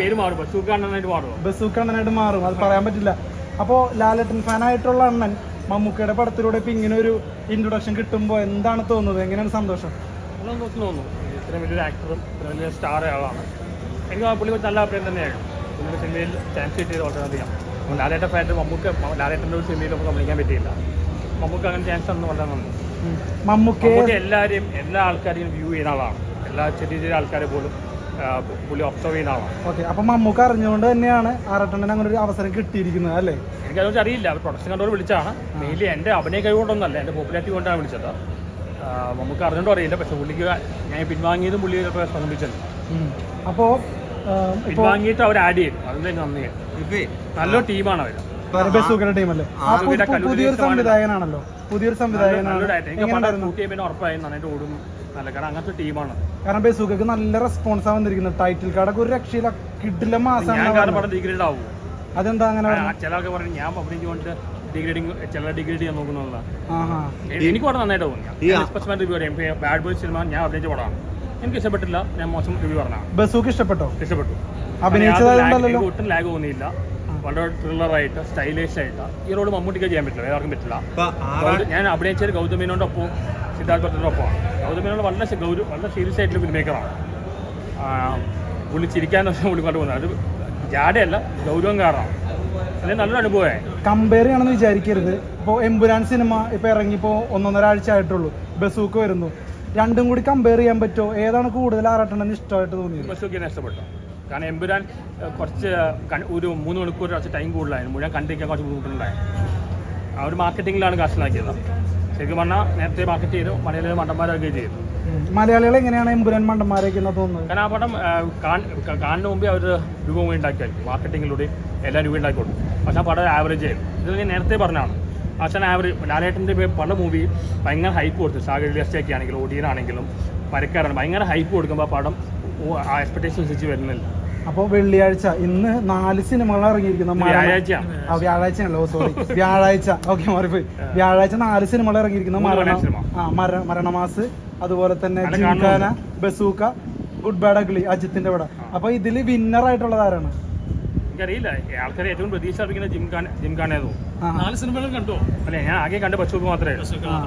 പേര് മാറും. അത് പറയാൻ പറ്റില്ല. അപ്പോൾ ലാലട്ടൻ ഫാനായിട്ടുള്ള അണ്ണൻ മമ്മൂക്കയുടെ പടത്തിലൂടെ ഇപ്പൊ ഇങ്ങനെ ഒരു ഇൻട്രൊഡക്ഷൻ കിട്ടുമ്പോൾ എന്താണ് തോന്നുന്നത്? എങ്ങനെയാണ് സന്തോഷം? തോന്നുന്നു. ഇത്രയും വലിയൊരു ആക്ടറും ഇത്രയും വലിയ സ്റ്റാർ ആളാണ്. എനിക്ക് ആ പുള്ളി നല്ല അഭിപ്രായം തന്നെയാണ് പുള്ളിയുടെ സിനിമയിൽ ചാൻസ് കിട്ടിയത് വളരെയധികം അപ്പോൾ ലാലേട്ട ഫാറ്റ് മമ്മൂക്ക് ലാലേട്ടന്റെ ഒരു സിനിമയിൽ നമുക്ക് അഭിനയിക്കാൻ പറ്റിയില്ല. മമ്മൂക്ക് അങ്ങനെ ചാൻസ് ഒന്നും വളരെ നന്ദി ഉം. മമ്മൂക്കയെ മമ്മൂക്ക് എല്ലാവരെയും എല്ലാ ആൾക്കാരെയും വ്യൂ ചെയ്യുന്ന ആളാണ്. എല്ലാ ചെറിയ ചെറിയ ആൾക്കാരെ പോലും പുള്ളി ഒബ്സർവ് ചെയ്യുന്ന ആളാണ് ഓക്കെ അപ്പൊ മമ്മൂക്ക് അറിഞ്ഞുകൊണ്ട് തന്നെയാണ് ആറട്ടണ്ണൻ അങ്ങനെ ഒരു അവസരം കിട്ടിയിരിക്കുന്നത് അല്ലേ? എനിക്കതുകൊണ്ട് അറിയില്ല. അവർ പ്രൊഡക്ഷൻ കണ്ടോട് വിളിച്ചാണ്. മെയിൻലി എന്റെ അഭിനയ കഴിവുകൊണ്ടൊന്നല്ല എന്റെ പോപ്പുലാരിറ്റി കൊണ്ടാണ് വിളിച്ചത്. മമ്മൂക്ക് നമുക്ക് അറിഞ്ഞോണ്ടും അറിയില്ല. പക്ഷെ പുള്ളിക്ക് ഞാൻ പിൻവാങ്ങിയതും പുള്ളി ചിലപ്പോൾ ശ്രമിച്ചത്. അപ്പോൾ പിൻവാങ്ങിയിട്ട് അവർ ആഡ് ചെയ്തു. തന്നെ നന്ദി? നല്ലൊരു ടീമാണ് അവർ. ടീമല്ലേ? പുതിയൊരു സംവിധായകനാണല്ലോ. പുതിയൊരു സംവിധായകനാണ്. സുഖക്ക് നന്നായിട്ട് നല്ല കാരണം അങ്ങനത്തെ ടീമാണ്. കാരണം ബസൂക്കക്ക് നല്ല റെസ്പോൺസ് ആ വന്നിരിക്കുന്നത്. ടൈറ്റിൽ കാർഡൊക്കെ ഒരു രക്ഷയില്ല. കിഡിലെ മാസം ഡിഗ്രേഡ് ആവും അതെന്താ അങ്ങനെ ആ, ചില ആൾക്കാർ പറഞ്ഞു ഞാൻ അഭിനയിച്ചുകൊണ്ട് ഡിഗ്രേഡിങ് ചില ഡിഗ്രേഡ് ചെയ്യാൻ നോക്കുന്നതാണ് ആഹാ. എനിക്ക് പടം നന്നായിട്ട് തോന്നി. റിവ്യൂ പറയാം ബാഡ് ബോയ് സിനിമ ഞാൻ അഭിനയിച്ച പടമാണ്. എനിക്ക് ഇഷ്ടപ്പെട്ടില്ല. ഞാൻ മോശം റിവ്യൂ പറഞ്ഞു ബസൂക്ക് ഇഷ്ടപ്പെട്ടോ? ഇഷ്ടപ്പെട്ടു. അഭിനയിച്ചതായിട്ടുണ്ടല്ലോ ഒട്ടും ലാഗ് തോന്നിയില്ല. വളരെ ത്രില്ലറായിട്ട് സ്റ്റൈലിഷ് ആയിട്ട് ഈ റോഡ് മമ്മൂട്ടിക്ക് ചെയ്യാൻ പറ്റില്ല വേറെ ആർക്കും പറ്റില്ല. ഞാൻ അഭിനയിച്ചത് ഗൗതമേനോന്റെ ഒപ്പം സിദ്ധാർത്ഥ ഭട്ടിന്റെ ഒപ്പമാണ് ഗൗതമേനോട് വളരെ ഗൗരവ വളരെ സീരിയസ് ആയിട്ടുള്ള ഫിലിം മേക്കറാണ് പുള്ളി ചിരിക്കാൻ പുള്ളി കൊണ്ട് പോകുന്നത്. അത് ജാടയല്ല ഗൗരവം കാരണം അല്ലെങ്കിൽ നല്ലൊരു അനുഭവമായി. കമ്പയർ ചെയ്യണമെന്ന് വിചാരിക്കരുത്. ഇപ്പോൾ എമ്പുരാൻ സിനിമ ഇപ്പോൾ ഇറങ്ങിപ്പോൾ ഒന്നൊന്നര ആഴ്ച ആയിട്ടുള്ളൂ. ബസൂക്ക് വരുന്നു. രണ്ടും കൂടി കമ്പയർ ചെയ്യാൻ പറ്റുമോ? ഏതാണ് കൂടുതൽ ആറട്ടെണ്ണം ഇഷ്ടമായിട്ട് തോന്നിയത്? ബസൂക്കിനെ ഇഷ്ടപ്പെട്ടു? കാരണം എമ്പുരാൻ കുറച്ച് ഒരു മൂന്ന് മണിക്കൂർ കുറച്ച് ടൈം കൂടുതലായിരുന്നു. മുഴുവൻ കണ്ടിരിക്കാൻ കുറച്ച് ബുദ്ധിമുട്ടുണ്ടായിരുന്നു ആ ഒരു മാർക്കറ്റിങ്ങിലാണ് കാശിലാക്കിയത് ശരിക്കും പറഞ്ഞാൽ നേരത്തെ മാർക്കറ്റ് ചെയ്തു മലയാളികൾ മണ്ടന്മാരൊക്കെ ചെയ്തു. മലയാളികൾ എങ്ങനെയാണ് എമ്പുരാൻ മണ്ടന്മാരൊക്കെ തോന്നുന്നത്? കാരണം ആ പടം കാണുന്ന മുമ്പേ അവർ രൂപ ഉണ്ടാക്കിയായിരിക്കും മാർക്കറ്റിങ്ങിലൂടെ എല്ലാം രൂപ ഉണ്ടാക്കി കൊടുക്കും പക്ഷേ ആ പടം ആവറേജ് ആയിരുന്നു. ഇത് ഞാൻ നേരത്തെ പറഞ്ഞാണ് അച്ഛൻ ആവറേജ് ലാലേട്ടന്റെ പല മൂവി ഭയങ്കര ഹൈപ്പ് കൊടുത്തു. സാഗരിലസ്റ്റൊക്കെ ആണെങ്കിലും ഒടിയനാണെങ്കിലും പരക്കാരാണ്. ഭയങ്കര ഹൈപ്പ് കൊടുക്കുമ്പോൾ ആ പടം ആ എക്സ്പെക്ടേഷൻ വരുന്നില്ല അപ്പോൾ വെള്ളിയാഴ്ച ഇന്ന് നാല് സിനിമകൾ ഇറങ്ങിയിരിക്കുന്ന വ്യാഴാഴ്ച ആ വ്യാഴാഴ്ചയാണല്ലോ. സോറി വ്യാഴാഴ്ച. ഓക്കെ മാറിപ്പോയി. വ്യാഴാഴ്ച നാല് സിനിമകൾ ഇറങ്ങിയിരിക്കുന്ന മരണ. ആ മര- മരണമാസ്. അതുപോലെ തന്നെ Gymkhana Bazooka Good Bad Ugly അജിത്തിന്റെ പടം. അപ്പൊ ഇതിൽ വിന്നർ ആയിട്ടുള്ളത് ആരാണ്? എനിക്കറിയില്ല. ആൾക്കാർ ഏറ്റവും പ്രതീക്ഷ അർപ്പിക്കുന്ന ജിം ഖാൻ ജിം ഖാനേതോ ആ. നാല് സിനിമകളും കണ്ടോ? അല്ലെ ഞാൻ ആകെ കണ്ട ബസൂക്ക് മാത്രമേ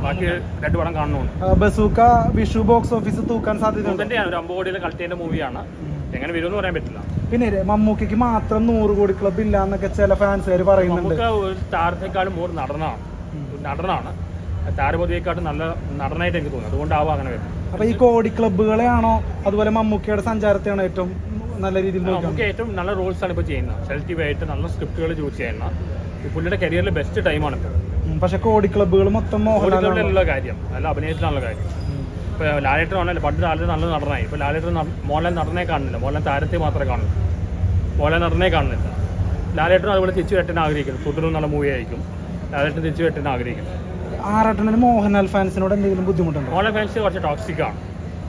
ബാക്കി രണ്ട് പടം കാണുന്നുണ്ട് ആ, ബസൂക്ക വിഷു ബോക്സ് ഓഫീസ് തൂക്കാൻ സാധ്യതയുണ്ട്? തന്നെയാണ് ഒരു അമ്പത് കോടിയിലെ കളക്ട് മൂവിയാണ് എങ്ങനെ വരുമെന്ന് പറയാൻ പറ്റില്ല. പിന്നെ മമ്മൂക്കയ്ക്ക് മാത്രം നൂറ് കോടി ക്ലബ് ഇല്ല എന്നൊക്കെ ചില ഫാൻസുകാർ പറയുന്നുണ്ട്. ഒരു താരത്തെക്കാളും more നടനാണ്. ഒരു നടനാണ്. താരപതിയെക്കാട്ടും നല്ല നടനായിട്ട് എനിക്ക് തോന്നുന്നു. അതുകൊണ്ടാവും അങ്ങനെ വരുന്നത്. അപ്പൊ ഈ കോടി ക്ലബ്ബുകളെയാണോ അതുപോലെ മമ്മൂക്കയുടെ സഞ്ചാരത്തെയാണോ ഏറ്റവും നല്ല രീതിയിൽ നമുക്ക് ഏറ്റവും നല്ല റോൾസ് ആണ് ഇപ്പോൾ ചെയ്യുന്നത്. സെലക്റ്റീവ് ആയിട്ട് നല്ല സ്ക്രിപ്റ്റുകൾ ചൂസ് ചെയ്യുന്ന. പുള്ളിയുടെ കരിയറിലെ ബെസ്റ്റ് ടൈമാണ് പക്ഷേ കോടി ക്ലബ്ബുകൾ മൊത്തം മോഹൻലാലിനുള്ള കാര്യം. നല്ല അഭിനയത്തിനുള്ള കാര്യം. ഇപ്പോൾ ലാലേട്ടൻ ആണല്ലോ പണ്ട് ലാലേട്ടൻ നല്ല നടനായി. ഇപ്പോൾ ലാലേട്ടൻ മോഹൻലാൽ നടനെ കാണുന്നില്ല. മോഹൻലാൽ താരത്തെ മാത്രമേ കാണുന്നു മോഹൻലാൽ നടനെ കാണുന്നില്ല. ലാലേട്ടൻ അതുപോലെ തിരിച്ചു വെട്ടാൻ ആഗ്രഹിക്കുന്നു. തുടരും നല്ല മൂവി ആയിരിക്കും. ലാലേട്ടൻ തിരിച്ചു വെട്ടാൻ ആഗ്രഹിക്കുന്നു. ആറട്ടണിന് മോഹൻലാൽ ഫാൻസിനോട് എന്തെങ്കിലും ബുദ്ധിമുട്ടുണ്ടോ? മോഹൻലാൽ ഫാൻസ് കുറച്ച് ടോക്സിക് ആണ്.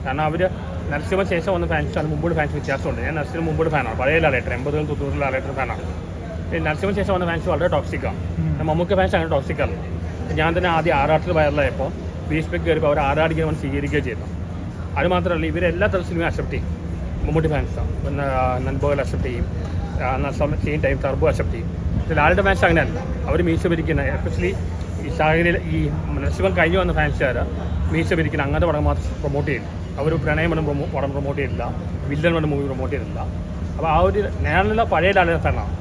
കാരണം അവർ നരസിംഹ ശേഷം വന്ന ഫാൻസ് ആണ് മുമ്പോട് ഫാൻസ് വ്യത്യാസമുണ്ട്. ഞാൻ നരസിംഹ മുമ്പോട് ഫാനാണ് പഴയ ലാലേറ്റർ എൺപതുകൾ തൊണ്ണൂറിൽ ലാലേറ്റർ ഫാനാണ് പിന്നെ നരസിംഹ ശേഷം വന്ന ഫാൻസ് വളരെ ടോക്സിക് ആണ്. മമ്മൂക്ക ഫാൻസ് അങ്ങനെ ടോക്സിക് ആണ്. ഞാൻ തന്നെ ആദ്യം ആറാട്ടിൽ വയറിലായപ്പോൾ പെക്ക് കയറിയപ്പോൾ അവർ വേണ്ടി സ്വീകരിക്കുകയും ചെയ്തു. അത് മാത്രമല്ല ഇവരെല്ലാ തരം സിനിമയും അക്സെപ്റ്റ് ചെയ്യും. മമ്മൂട്ടി ഫാൻസാണ് പിന്നെ നൻബോയിൽ അക്സെപ്റ്റ് ചെയ്യും. സെയിം ടൈം ടർബോ അക്സെപ്റ്റ് ചെയ്യും. ലാലിന്റെ ഫാൻസ് അങ്ങനെയല്ല. അവർ മീശ പിരിക്കുന്ന എസ്പെഷ്യലി ഈ സാഹചര്യം ഈ നരസിംഹം കഴിഞ്ഞു വന്ന ഫാൻസുകാർ മീശ പിരിക്കുന്ന അങ്ങനത്തെ പടം മാത്രം പ്രൊമോട്ട് ചെയ്യും അവർ പ്രണയം പടം പ്രൊമോ പടം പ്രൊമോട്ട് ചെയ്തില്ല വില്ലൻ പടം മൂവി പ്രൊമോട്ട് ചെയ്തില്ല അപ്പോൾ ആ ഒരു ഞാനുള്ള പഴയ ലാലിന്റെ ഫാനാണ്